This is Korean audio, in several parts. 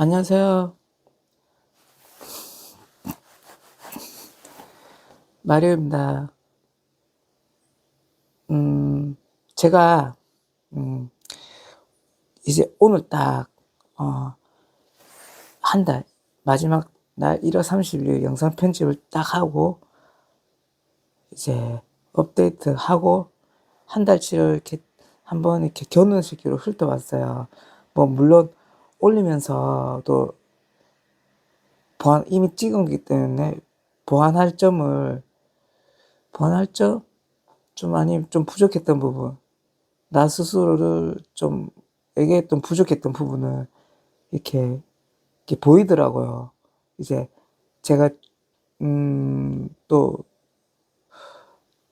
안녕하세요. 마리오입니다. 음, 제가, 음, 이제 오늘 딱, 어, 한 달, 마지막 날 1월 30일 영상 편집을 딱 하고, 이제 업데이트 하고, 한 달치를 이렇게 한번 이렇게 견우시기로 훑어봤어요. 뭐, 물론, 올리면서도 보안, 이미 찍은 거기 때문에 보완할 점을, 보완할 점? 좀 아니, 좀 부족했던 부분. 나 스스로를 좀 얘기했던 부족했던 부분을 이렇게, 이렇게 보이더라고요. 이제 제가, 음, 또,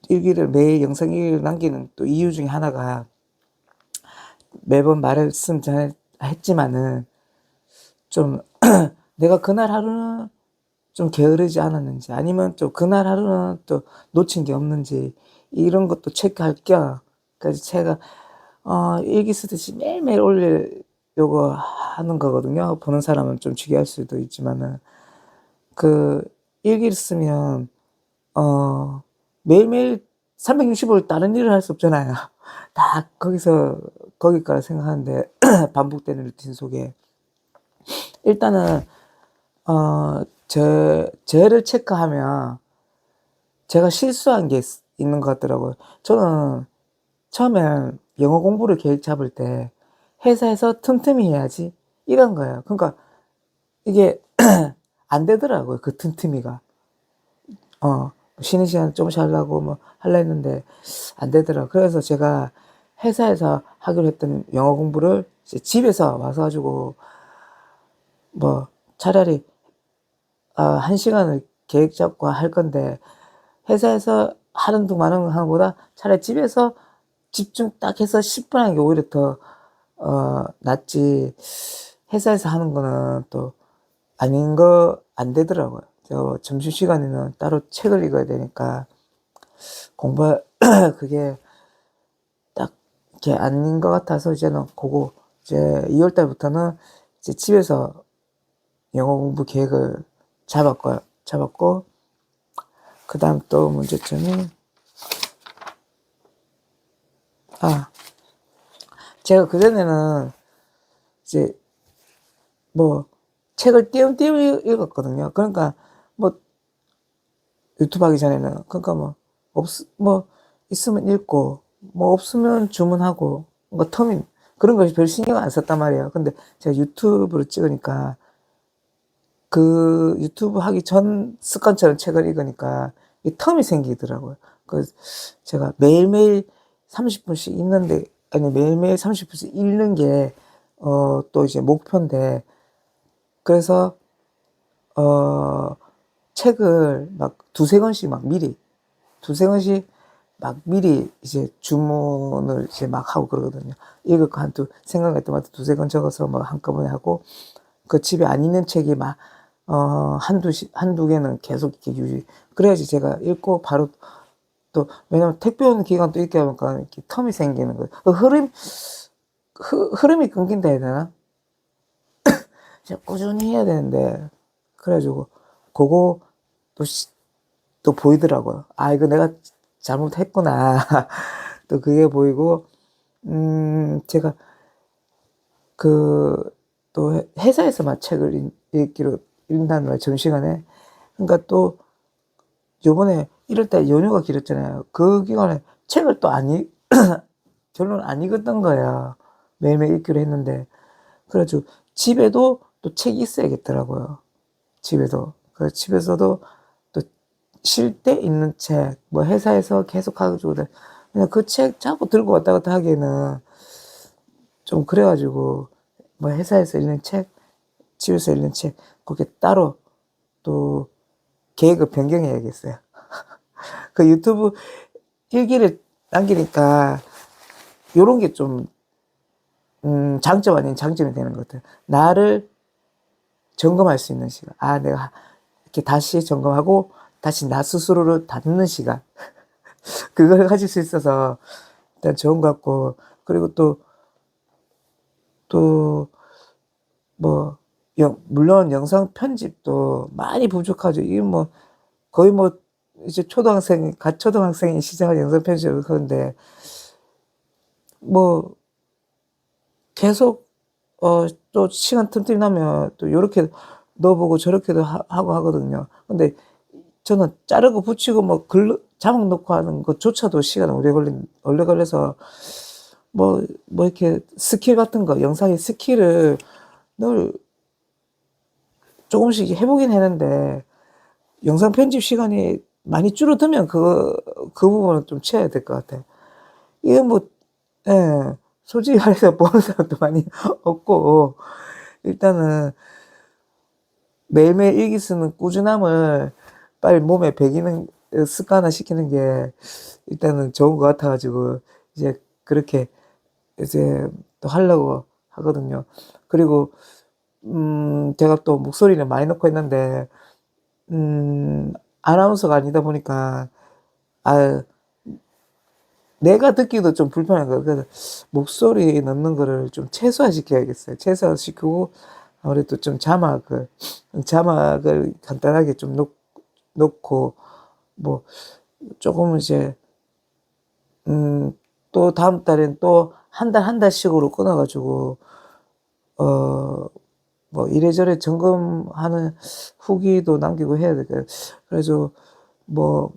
일기를, 매일 영상 일기를 남기는 또 이유 중에 하나가 매번 말했으면 전 했지만은 좀 내가 그날 하루는 좀 게으르지 않았는지 아니면 또 그날 하루는 또 놓친 게 없는지 이런 것도 체크할 겸 그래서 제가 어, 일기 쓰듯이 매일매일 올리려고 하는 거거든요. 보는 사람은 좀 지겨할 수도 있지만은 그 일기를 쓰면 어 매일매일 365일 다른 일을 할 수 없잖아요. 다 거기서 거기 거라 생각하는데 반복되는 루틴 속에 일단은 어, 제, 쟤를 체크하면 제가 실수한 게 있- 있는 것 같더라고요. 저는 처음엔 영어 공부를 계획 잡을 때 회사에서 틈틈이 해야지 이런 거예요. 그러니까 이게 안 되더라고요. 그 틈틈이가. 어, 쉬는 시간 조금씩 하려고 뭐 하려 했는데 안 되더라고요. 그래서 제가 회사에서 하기로 했던 영어 공부를 집에서 와서 가지고 뭐 차라리 어, 한 시간을 계획 잡고 할 건데 회사에서 하는 둥 마는 하는 것보다 차라리 집에서 집중 딱 해서 10분 하는 게 오히려 더 어, 낫지 회사에서 하는 거는 또 아닌 거 안 되더라고요. 저 점심시간에는 따로 책을 읽어야 되니까 공부 그게 딱 이렇게 아닌 것 같아서 이제는 그거 이제 2월 달부터는 이제 집에서 영어 공부 계획을 잡았고요. 잡았고 그 다음 또 문제점이 아 제가 그전에는 이제 뭐 책을 띄엄띄엄 읽었거든요. 그러니까 뭐 유튜브 하기 전에는 그러니까 뭐 없, 뭐 있으면 읽고 뭐 없으면 주문하고 뭐 텀이 그런 것이 별 신경 안 썼단 말이에요. 근데 제가 유튜브를 찍으니까 그 유튜브 하기 전 습관처럼 책을 읽으니까 이 텀이 생기더라고요. 그 제가 매일매일 30분씩 읽는데 아니 매일매일 30분씩 읽는 게 어 또 이제 목표인데 그래서 어 책을 막 두세 권씩 막 미리 두세 권씩 막 미리 이제 주문을 이제 막 하고 그러거든요. 읽을 거 한두 생각날 때마다 두세 권 적어서 막 한꺼번에 하고 그 집에 안 있는 책이 막 어, 한두 시, 한두 개는 계속 이렇게 유지. 그래야지 제가 읽고 바로 또, 왜냐면 택배 오는 기간도 있게 하니까 이렇게 텀이 생기는 거예요. 그 흐름, 흐, 흐름이 끊긴다 해야 되나? 꾸준히 해야 되는데, 그래가지고, 그거 또, 시- 또 보이더라고요. 아, 이거 내가 잘못했구나. 또 그게 보이고, 음, 제가 그, 또 회- 회사에서만 책을 읽- 읽기로 읽는다는 말 점심시간에. 그러니까 또 요번에 이럴 때 연휴가 길었잖아요. 그 기간에 책을 또 안 읽, 결론 안 읽었던 거예요. 매일매일 읽기로 했는데. 그래가지고 집에도 또 책이 있어야겠더라고요. 집에도. 그 집에서도 또 쉴 때 읽는 책, 뭐 회사에서 계속 가지고 그냥 그 책 자꾸 들고 왔다 갔다 하기에는 좀 그래가지고 뭐 회사에서 읽는 책, 집에서 읽는 책, 그렇게 따로 또 계획을 변경해야겠어요. 그 유튜브 일기를 남기니까 요런 게 좀, 음, 장점 아닌 장점이 되는 것 같아요. 나를 점검할 수 있는 시간. 아, 내가 이렇게 다시 점검하고 다시 나 스스로를 닫는 시간. 그걸 가질 수 있어서 일단 좋은 것 같고, 그리고 또, 또, 뭐, 영, 물론 영상 편집도 많이 부족하죠. 이게 뭐 거의 뭐 이제 초등학생, 갓 초등학생이 시작한 영상 편집을 그런데 뭐 계속 어 또 시간 틈틈이 나면 또 요렇게 넣어보고 저렇게도 하, 고 하거든요. 근데 저는 자르고 붙이고 뭐 글, 자막 넣고 하는 것조차도 시간 오래 걸린, 오래 걸려서 뭐, 뭐 이렇게 스킬 같은 거, 영상의 스킬을 늘 조금씩 해보긴 했는데 영상 편집 시간이 많이 줄어들면 그, 그 부분은 좀 채워야 될 것 같아. 이게 뭐, 예, 솔직히 말해서 보는 사람도 많이 없고, 일단은 매일매일 일기 쓰는 꾸준함을 빨리 몸에 배기는 습관화 시키는 게 일단은 좋은 것 같아가지고, 이제 그렇게 이제 또 하려고 하거든요. 그리고, 음, 제가 또 목소리를 많이 넣고 했는데, 음, 아나운서가 아니다 보니까, 아, 내가 듣기도 좀 불편한 거예요. 그래서 목소리 넣는 거를 좀 최소화시켜야겠어요. 최소화시키고, 아무래도 좀 자막을, 자막을 간단하게 좀 넣, 넣고, 뭐, 조금 이제, 음, 또 다음 달엔 또 한달한 달씩으로 끊어가지고, 어, 뭐 이래저래 점검하는 후기도 남기고 해야 될까요? 그래서 뭐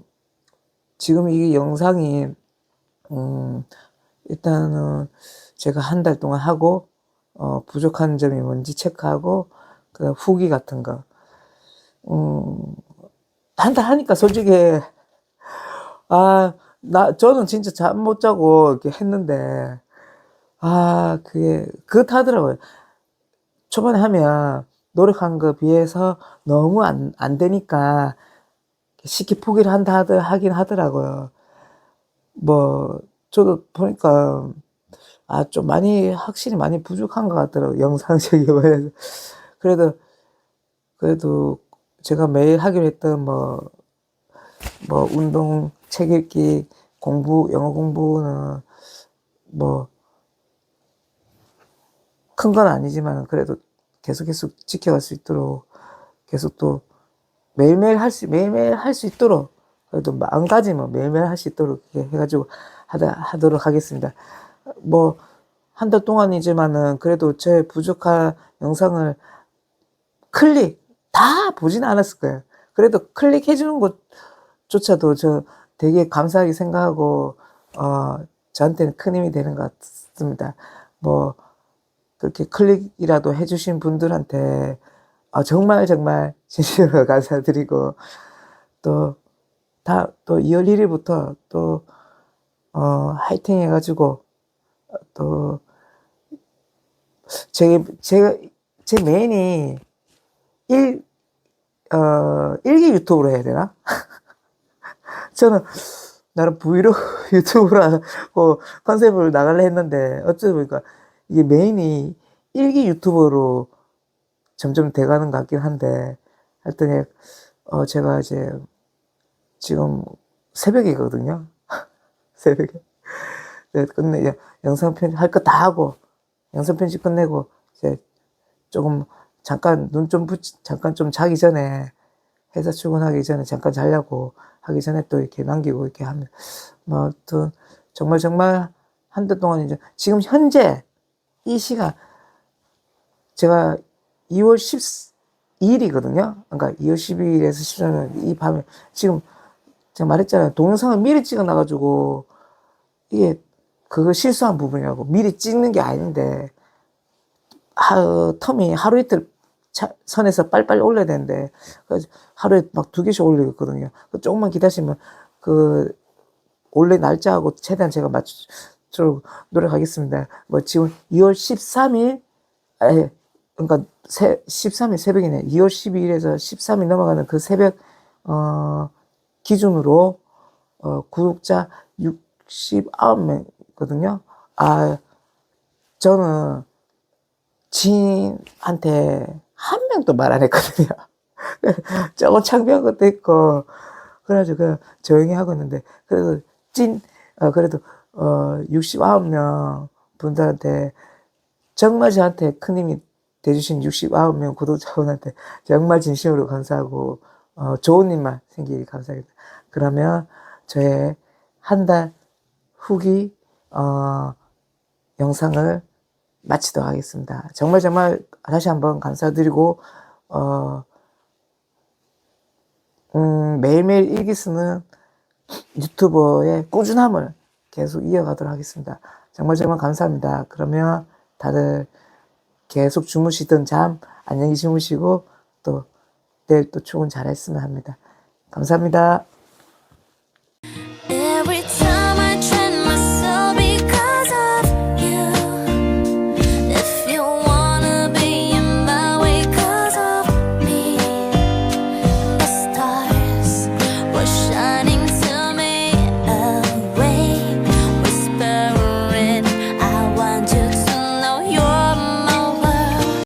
지금 이 영상이 음 일단은 제가 한 달 동안 하고 어 부족한 점이 뭔지 체크하고 그 후기 같은 거 음 한달 하니까 솔직히 아 나 저는 진짜 잠 못 자고 이렇게 했는데 아 그게 그렇다더라고요. 초반에 하면 노력한 거 비해서 너무 안, 안 되니까 쉽게 포기를 한다 하더, 하긴 하더라고요. 뭐, 저도 보니까, 아, 좀 많이, 확실히 많이 부족한 것 같더라고요. 영상적이 뭐해서. 그래도, 그래도 제가 매일 하기로 했던 뭐, 뭐, 운동, 책 읽기, 공부, 영어 공부는 뭐, 큰 건 아니지만 그래도 계속 계속 지켜갈 수 있도록 계속 또 매일매일 할 수, 매일매일 할 수 있도록 그래도 마음가짐은 매일매일 할 수 있도록 해가지고 하다, 하도록 하겠습니다. 뭐, 한 달 동안이지만은 그래도 제 부족한 영상을 클릭 다 보지는 않았을 거예요. 그래도 클릭해 주는 것조차도 저 되게 감사하게 생각하고, 어, 저한테는 큰 힘이 되는 것 같습니다. 뭐, 그렇게 클릭이라도 해주신 분들한테 아, 정말 정말 진심으로 감사드리고 또 다 또 2월 1일부터 또 어, 화이팅 해가지고 또 제, 제가 제 메인이 일, 어, 일기 유튜브로 해야 되나? 저는 나름 브이로그 유튜브라고 컨셉을 나갈래 했는데 어쩌다 보니까 이게 메인이 일기 유튜버로 점점 돼가는 것 같긴 한데, 하여튼, 어, 제가 이제 지금 새벽이거든요. 새벽에. 네, 끝내, 영상 편집 할 거 다 하고, 영상 편집 끝내고, 이제 조금 잠깐 눈 좀 붙, 잠깐 좀 자기 전에, 회사 출근하기 전에 잠깐 자려고 하기 전에 또 이렇게 남기고 이렇게 하면, 뭐, 아무튼, 정말 정말 한 달 동안 이제, 지금 현재 이 시간 제가 2월 12일이거든요. 그러니까 2월 12일에서 13일 이 밤에 지금 제가 말했잖아요. 동영상을 미리 찍어 놔가지고 이게 그거 실수한 부분이라고 미리 찍는 게 아닌데 하, 텀이 하루 이틀 차, 선에서 빨리빨리 올려야 되는데 하루에 막 두 개씩 올리거든요. 그 조금만 기다리시면 그 원래 날짜하고 최대한 제가 저 노력하겠습니다. 뭐 지금 2월 13일, 아 그러니까 세, 13일 새벽이네. 2월 12일에서 13일 넘어가는 그 새벽, 어, 기준으로, 어, 구독자 69명이거든요. 아, 저는 지인한테 한 명도 말 안 했거든요. 조금 창피한 것도 있고, 그래가지고 조용히 하고 있는데, 그래도 찐, 어, 그래도 어, 69명 분들한테 정말 저한테 큰 힘이 돼주신 69명 구독자분한테 정말 진심으로 감사하고 어, 좋은 일만 생기길 감사합니다. 그러면 저의 한 달 후기 어, 영상을 마치도록 하겠습니다. 정말 정말 다시 한번 감사드리고 어, 음, 매일매일 일기 쓰는 유튜버의 꾸준함을 계속 이어가도록 하겠습니다. 정말 정말 감사합니다. 그러면 다들 계속 주무시던 잠 안녕히 주무시고 또 내일 또 출근 잘했으면 합니다. 감사합니다.